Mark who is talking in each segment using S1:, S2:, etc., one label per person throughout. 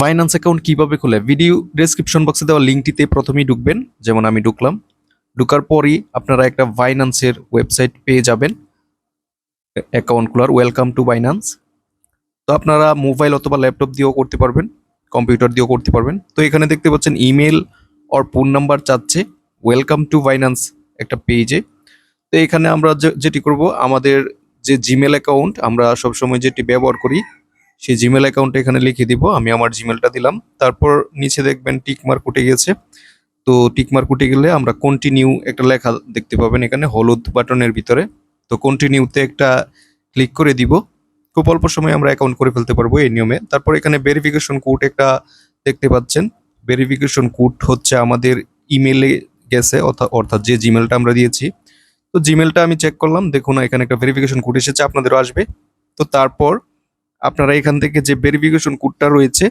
S1: Finance account কীভাবে খুলে? Video description বক্সে দেওয়া লিঙ্কটিতে প্রথমেই ঢুকবেন। যেমন আমি ঢুকলাম। ঢুকার পরই আপনারা একটা ফাইন্যান্সের ওয়েবসাইট পেয়ে যাবেন। অ্যাকাউন্ট খোলার ওয়েলকাম টু বাইন্যান্স তো আপনারা মোবাইল অথবা ল্যাপটপ দিয়েও করতে পারবেন। কম্পিউটার দিয়েও করতে পারবেন। তো এখানে দেখতে পাচ্ছেন ইমেল আর ফোন নাম্বার চাচ্ছে। ওয়েলকাম টু বাইন্যান্স একটা পেজে তো এখানে আমরা যেটি করব, আমাদের যে জিমেল অ্যাকাউন্ট আমরা সবসময় যেটি ব্যবহার করি সেই জিমেল অ্যাকাউন্টটা এখানে লিখে দিব। আমি আমার জিমেলটা দিলাম। তারপর নিচে দেখবেন টিক মার্ক উঠে গেছে। তো টিক মার্ক উঠে গেলে আমরা কন্টিনিউ একটা লেখা দেখতে পাবেন এখানে, হলুদ বাটনের ভিতরে। তো কন্টিনিউতে একটা ক্লিক করে দিব। খুব অল্প সময় আমরা অ্যাকাউন্ট করে ফেলতে পারব এই নিয়মে। তারপর এখানে ভেরিফিকেশন কোড একটা দেখতে পাচ্ছেন। ভেরিফিকেশন কোড হচ্ছে আমাদের ইমেলে গেছে অর্থা- অর্থাৎ যে জিমেলটা আমরা দিয়েছি। তো জিমেলটা আমি চেক করলাম। দেখুন এখানে একটা ভেরিফিকেশন কোড এসেছে, আপনাদেরও আসবে। তো তারপর আপনারা এখান থেকে যে ভেরিফিকেশন কোডটা রয়েছে,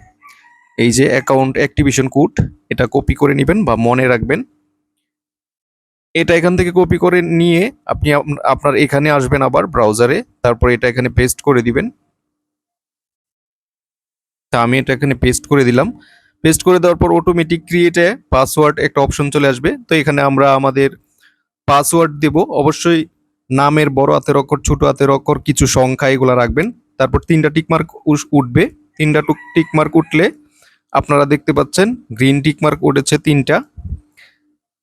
S1: এই যে অ্যাকাউন্ট অ্যাক্টিভেশন কোড এটা কপি করে নেবেন বা মনে রাখবেন। এটা এখান থেকে কপি করে নিয়ে আপনি আপ- আপনার এখানে আসবেন আবার ব্রাউজারে তারপর এটা এখানে পেস্ট করে দিবেন। তা আমি এটা এখানে পেস্ট করে দিলাম। পেস্ট করে দেওয়ার পর অটোমেটিক ক্রিয়েটে পাসওয়ার্ড একটা অপশন চলে আসবে। তো এখানে আমরা আমাদের পাসওয়ার্ড দেব। অবশ্যই নামের বড় হাতের অক্ষর, ছোট হাতের অক্ষর, কিছু সংখ্যা এগুলো রাখবেন। তারপর তিনটা টিকমার্ক উঠবে। তিনটা টিকমার্ক উঠলে আপনারা দেখতে পাচ্ছেন গ্রিন টিকমার্ক উঠেছে তিনটা।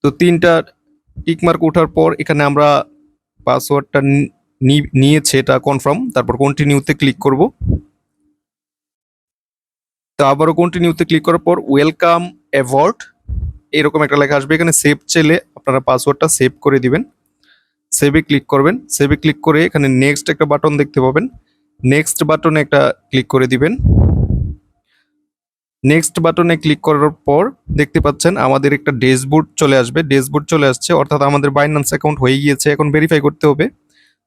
S1: তো তিনটা টিকমার্ক ওঠার পর এখানে আমরা পাসওয়ার্ডটা নিয়েছে, এটা কনফার্ম তারপর কন্টিনিউতে ক্লিক করব। তো আবারও কন্টিনিউতে ক্লিক করার পর ওয়েলকাম অ্যাওয়ার্ড এরকম একটা লেখা আসবে। এখানে সেভ চেলে আপনারা পাসওয়ার্ডটা সেভ করে দিবেন। সেভে ক্লিক করবেন। সেভে ক্লিক করে এখানে নেক্সট একটা বাটন দেখতে পাবেন। নেক্সট বাটনে একটা ক্লিক করে দিবেন। নেক্সট বাটনে ক্লিক করার পর দেখতে পাচ্ছেন আমাদের একটা ড্যাশবোর্ড চলে আসবে। ড্যাশবোর্ড চলে আসছে, অর্থাৎ আমাদের বাইন্যান্স অ্যাকাউন্ট হয়ে গিয়েছে, এখন ভেরিফাই করতে হবে।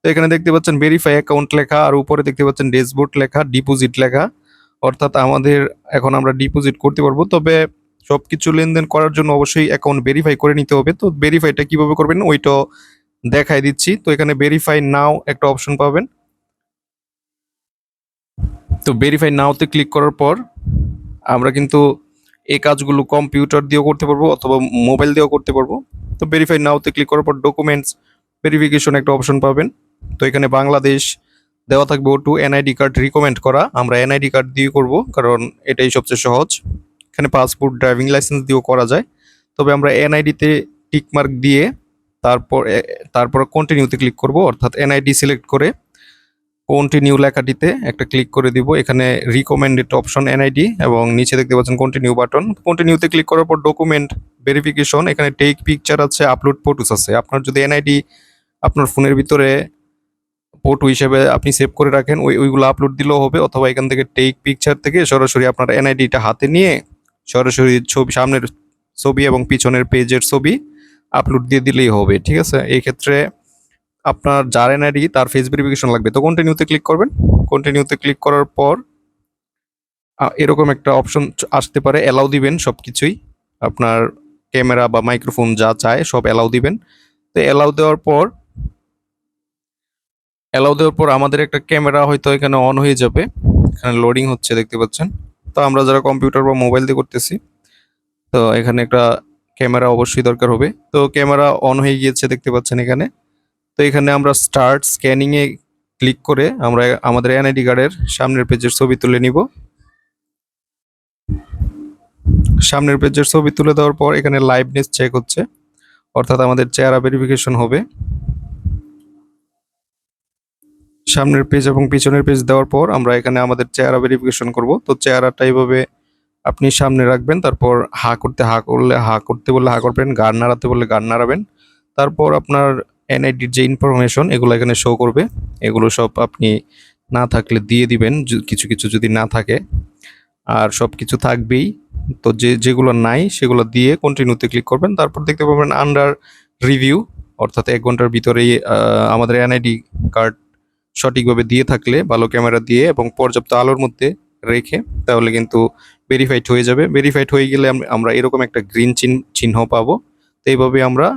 S1: তো এখানে দেখতে পাচ্ছেন ভেরিফাই অ্যাকাউন্ট লেখা, আর উপরে দেখতে পাচ্ছেন ড্যাশবোর্ড লেখা ডিপোজিট লেখা। অর্থাৎ আমাদের এখন আমরা ডিপোজিট করতে পারব। তবে সবকিছু লেনদেন করার জন্য অবশ্যই অ্যাকাউন্ট ভেরিফাই করে নিতে হবে। তো ভেরিফাইটা কীভাবে করবেন ওইটা দেখাই দিচ্ছি। তো এখানে ভেরিফাই নাও একটা অপশন পাবেন। তো ভেরিফাই নাওতে ক্লিক করার পর আমরা কিন্তু এই কাজগুলো কম্পিউটার দিয়েও করতে পারব অথবা মোবাইল দিয়েও করতে পারব। তো ভেরিফাই নাওতে ক্লিক করার পর ডকুমেন্টস ভেরিফিকেশন একটা অপশন পাবেন। তো এখানে বাংলাদেশ দেওয়া থাকবে ওটু এনআইডি কার্ড রিকমেন্ড করা। আমরা এনআইডি কার্ড দিয়ে করব কারণ এটাই সবচেয়ে সহজ। এখানে পাসপোর্ট ড্রাইভিং লাইসেন্স দিয়েও করা যায়। তবে আমরা এনআইডিতে টিকমার্ক দিয়ে তারপর তারপর কন্টিনিউতে ক্লিক করব। অর্থাৎ এনআইডি সিলেক্ট করে কন্টিনিউ লেখাটিতে একটা ক্লিক করে দিব। এখানে রিকমেন্ডেড অপশন এনআইডি এবং নিচে দেখতে পাচ্ছেন কন্টিনিউ বাটন কন্টিনিউতে ক্লিক করার পর ডকুমেন্ট ভেরিফিকেশন এখানে টেক পিকচার আছে আপলোড ফটোস আছে। আপনার যদি এনআইডি আপনার ফোনের ভিতরে ফটো হিসেবে আপনি সেভ করে রাখেন, ওই ওইগুলো আপলোড দিলেও হবে অথবা এখান থেকে টেক পিকচার থেকে সরাসরি আপনার এনআইডিটা হাতে নিয়ে সরাসরি ছবি সামনের ছবি এবং পিছনের পেজের ছবি আপলোড দিয়ে দিলেই হবে, ঠিক আছে? এই ক্ষেত্রে আপনার যার এনআইডি তার ফেস ভেরিফিকেশন লাগবে। তো কন্টিনিউতে ক্লিক করবেন। কন্টিনিউতে ক্লিক করার পর এরকম একটা অপশন আসতে পারে। অ্যালাউ দিবেন সব কিছুই আপনার ক্যামেরা বা মাইক্রোফোন যা চায়, সব অ্যালাউ দিবেন। তো অ্যালাউ দেওয়ার পর অ্যালাউ দেওয়ার পর আমাদের একটা ক্যামেরা হয়তো এখানে অন হয়ে যাবে। এখানে লোডিং হচ্ছে, দেখতে পাচ্ছেন। তো আমরা যারা কম্পিউটার বা মোবাইল দিয়ে করতেছি, তো এখানে একটা ক্যামেরা অবশ্যই দরকার হবে। তো ক্যামেরা অন হয়ে গিয়েছে, দেখতে পাচ্ছেন এখানে। তো এখানে আমরা স্টার্ট স্ক্যানিং এ ক্লিক করে আমরা আমাদের এনআইডি কার্ডের সামনের পেজের ছবি তুলে নিব। সামনের পেজের ছবি তুলে দেওয়ার পর এখানে লাইভনেস চেক হচ্ছে, অর্থাৎ আমাদের চেহারা ভেরিফিকেশন হবে। সামনের পেজ এবং পিছনের পেজ দেওয়ার পর আমরা এখানে আমাদের চেহারা ভেরিফিকেশন করব। তো চেহারাটা এইভাবে আপনি সামনে রাখবেন, তারপর হা করতে হা করলে হা করতে বললে হা করবেন, গান নাড়াতে বললে গান নাড়াবেন। তারপর আপনার এনআইডির যে ইনফরমেশন এগুলো এখানে শো করবে। এগুলো সব আপনি না থাকলে দিয়ে দিবেন কিছু কিছু যদি না থাকে। আর সব কিছু থাকবেই। তো যে, যেগুলো নাই সেগুলো দিয়ে কন্টিনিউতে ক্লিক করবেন। তারপর দেখতে পাবেন আন্ডার রিভিউ অর্থাৎ এক ঘণ্টার ভিতরেই আমাদের এনআইডি কার্ড সঠিকভাবে দিয়ে থাকলে, ভালো ক্যামেরা দিয়ে এবং পর্যাপ্ত আলোর মধ্যে রেখে, তাহলে কিন্তু ভেরিফাইড হয়ে যাবে। ভেরিফাইড হয়ে গেলে আমরা এরকম একটা গ্রিন চিহ্ন পাবো। তো এইভাবে আমরা